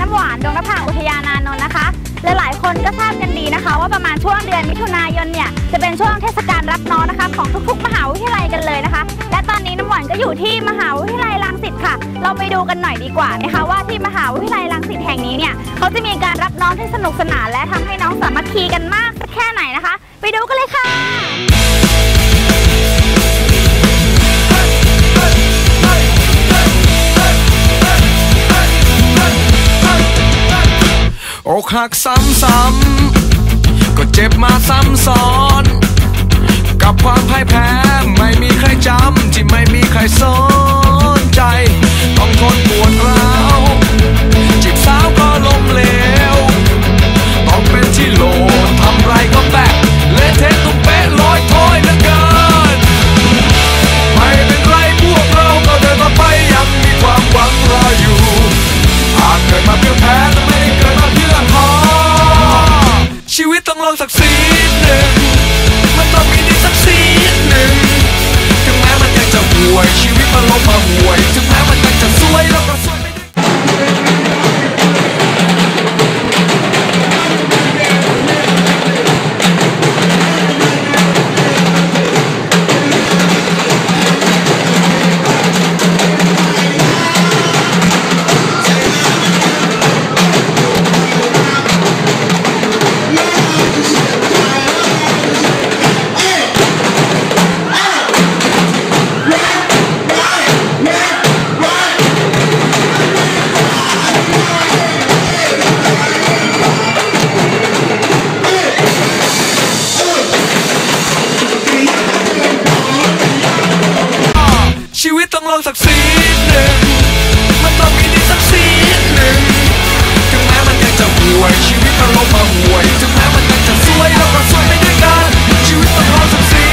น้ำหวานดงนภาอุทยานานนท์นะคะ หลายๆ คนก็ทราบกันดีนะคะ ว่าประมาณช่วงเดือนมิถุนายนเนี่ยจะเป็นช่วงเทศกาลรับน้องนะคะ ของทุกๆ มหาวิทยาลัยกันเลยนะคะ และตอนนี้น้ำหวานก็อยู่ที่มหาวิทยาลัยรังสิตค่ะ เราไปดูกันหน่อยดีกว่านะคะว่าที่มหาวิทยาลัยรังสิตแห่งนี้เนี่ยเขาจะมีการรับน้องที่สนุกสนานและทำให้น้องสามัคคีกันมากแค่ไหนนะคะ ไปดูกันเลยค่ะ อกหักซ้ำๆก็เจ็บมาซ้ำซ้อน กับความพ่ายแพ้ ไม่มีใครจำที่ไม่มีใครสน สักสีหนึ่งมันต้องมีดีสักสีหนึ่งถึงแม้มันยังจะห่วย ชีวิตมันลงมาห่วย ถึงแม้มันยังจะสวยเราก็สวยไปด้วยกัน ชีวิตต้องลอสักสี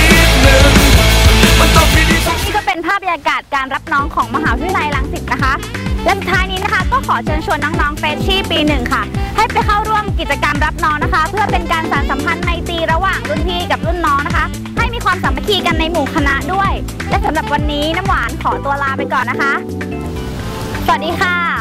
หนึ่งมันต้องมีดีสักนี่ก็เป็นภาพบรรยากาศการรับน้องของมหาวิทยาลัยรังสิตนะคะ และสุดท้ายนี้นะคะก็ขอเชิญชวนน้องๆเฟรชชี่ปีหนึ่งค่ะ ให้ไปเข้าร่วมกิจกรรมรับน้องนะคะ เพื่อเป็นการสานสัมพันธ์ คีกันในหมู่คณะด้วย และสำหรับวันนี้น้ำหวานขอตัวลาไปก่อนนะคะ สวัสดีค่ะ